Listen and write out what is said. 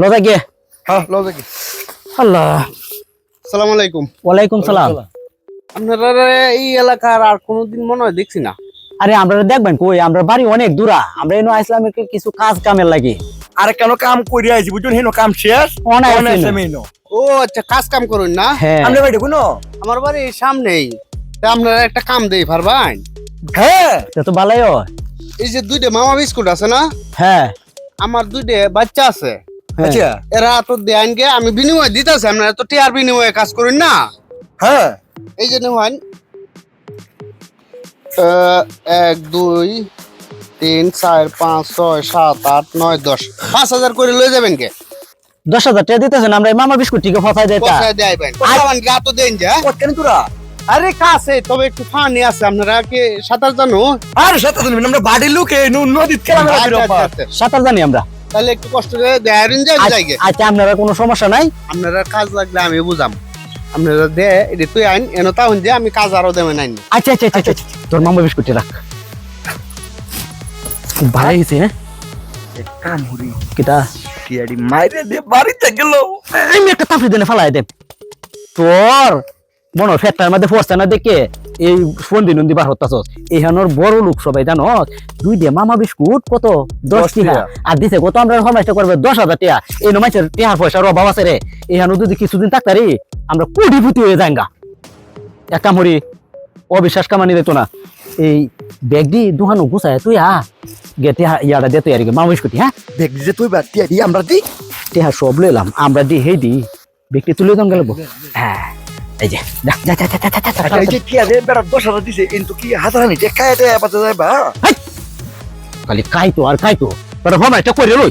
লজা গিয়ে হ্যাঁ লও দেখি আল্লাহ। সালাম। আলাইকুম ওয়ালাইকুম সালাম। আপনারা এই এলাকার আর কোনোদিন মনে হয় দেখছি না? আরে আমরা দেখবেন কই? আমরা বাড়ি অনেক দূরা। আমরা এনো আসলাম কিছু কাজ কামের লাগে। আর কেন কাম করে আইছি বুঝুন? হেন কাম শেষ? ও আচ্ছা কাজ কাম করুন না? হ্যাঁ। আমরা ভাই দেখুন আমার বাড়ি সামনেই। তা আপনারা একটা কাম দেই পারবেন হ্যাঁ। তো ভালোই এই যে দুইটা মামা বিস্কুট আছে না? হ্যাঁ। আমার দুইটা বাচ্চা আছে। আচ্ছা এরা তো দেন গে আমি বিনিময় দিতেছি আপনারা তো টিআর বিনিময়ে কাজ করুন না? হ্যাঁ। এই যে নেওয়ান এক দুই তিন চার পাঁচ ছয় সাত আট নয় দশ। পাঁচ হাজার করে লয়ে যাবেন কে দশ হাজার টাকা দিতেছেন আমরা এই মামা বিস্কুট টিকে ফসাই দেয় দেবেন পয়সাবান গা তো দেন যা। কেন তোরা? আরে কাছে তবে একটু ফানি আছে আপনারা কি সাঁতার জানো? আর সাথে তুমি আমরা বাড়ির লোকে নদীত আচ্ছা, আচ্ছা, আচ্ছা। সাঁতার জানি আমরা। তাহলে একটু কষ্ট করে দেয়ারিন যাই আচ্ছা, আচ্ছা আপনারা কোনো সমস্যা নাই? আপনারা কাজ লাগলে আমি বুঝাম। আপনারা দে এটা তুই আইন এনে তাহন যে আমি কাজ আরও দেবেন আইন আচ্ছা আচ্ছা আচ্ছা আচ্ছা তোর মামা বিস্কুটে রাখ। খুব ভালো হয়েছে হ্যাঁ? কাম হরি কিটা? টিয়ারি মাইরে দে বাড়িতে গেল। আমি একটা তাপড়ি দিনে ফালাই দে। তোর মনে হয় ফেটটার মধ্যে ফসছে না দেখে এই ফন্দি নন্দি বার হতাছস এখানোর বড় লোক সবাই জানো? দুই দিয়ে মামা বিস্কুট কত? দশ টিহা। আর দিছে কত? আমরা ফরমাইশটা করবে দশ হাজার টিহা। এই নমাইছের টিহার পয়সার অভাব আছে রে। এখানো যদি কিছুদিন থাকতারি আমরা কোটিপতি হয়ে যাঙ্গা এক কামড়ি অবিশ্বাস কামানি দিত না। এই ব্যাগ দি দোকানো গুছায় তুই আ। গে টিহা ইয়াটা দে তুই আর কি মামা বিস্কুটি হ্যাঁ? দেখলি যে তুই টিয়ারি আমরা দি। টিহা সব লইলাম আমরা দি হেই দি। ব্যক্তি তুলে দাম গেল হ্যাঁ। এই যে যা যা যা যা যা, যা, যা, এই যে টিয়ারি বেড়া দশ হাজার দিছে কিন্তু কি হাজার নিতে খাইতে পাতে যাইবা খালি কাইতো আর কাইতো তোরা ফরমাইশটা করে লই